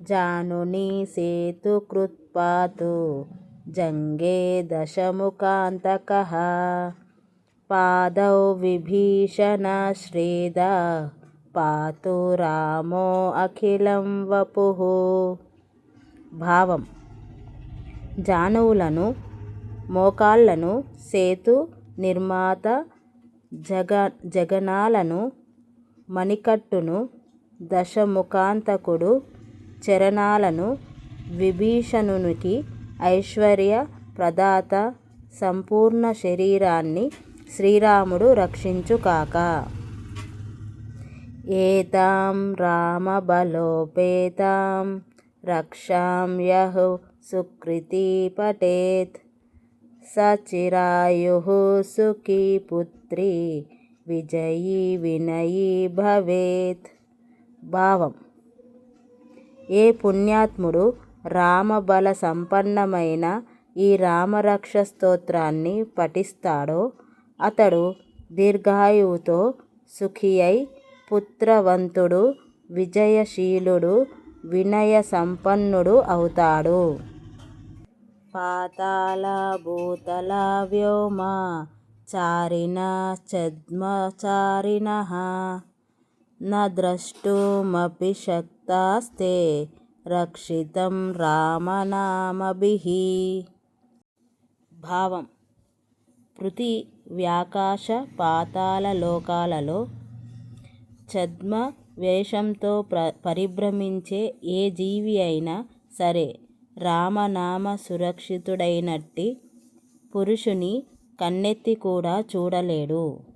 జానుని సేతుకృత్పాతు జంగే దశముఖాంతకः. పాదౌ విభీషణశ్రేద పాతు రామో అఖిలం వపుః. భావం. జానువులను మోకాళ్ళను సేతు నిర్మాత జగ జగనాలను మణికట్టును దశముఖాంతకుడు చరణాలను విభీషణునికి ఐశ్వర్య ప్రదాత సంపూర్ణ శరీరాన్ని శ్రీరాముడు రక్షించుకాక ఏతాం రామబలోపేతాం రక్షాం యహు సుకృతి పటేత్ సచిరాయు సుఖీ పుత్రి విజయీ వినయీ భవేత్. భావం ఏ పుణ్యాత్ముడు రామబల సంపన్నమైన ఈ రామరక్ష స్తోత్రాన్ని పఠిస్తాడో అతడు దీర్ఘాయువుతో సుఖియై అయి పుత్రవంతుడు విజయశీలుడు వినయ సంపన్నుడు అవుతాడు. పాతాళ భూతల వ్యోమ చారిణ చద్మచారిణ నా ద్రష్టుమపి శక్తాస్తే రక్షితం రామనామభి. భావం. పృథి వ్యాకాశ పాతాల లోకాలలో ఛద్మ వేషంతో ప్ర పరిభ్రమించే ఏ జీవి అయినా సరే రామనామ సురక్షితుడైనట్టి పురుషుని కన్నెత్తి కూడా చూడలేడు.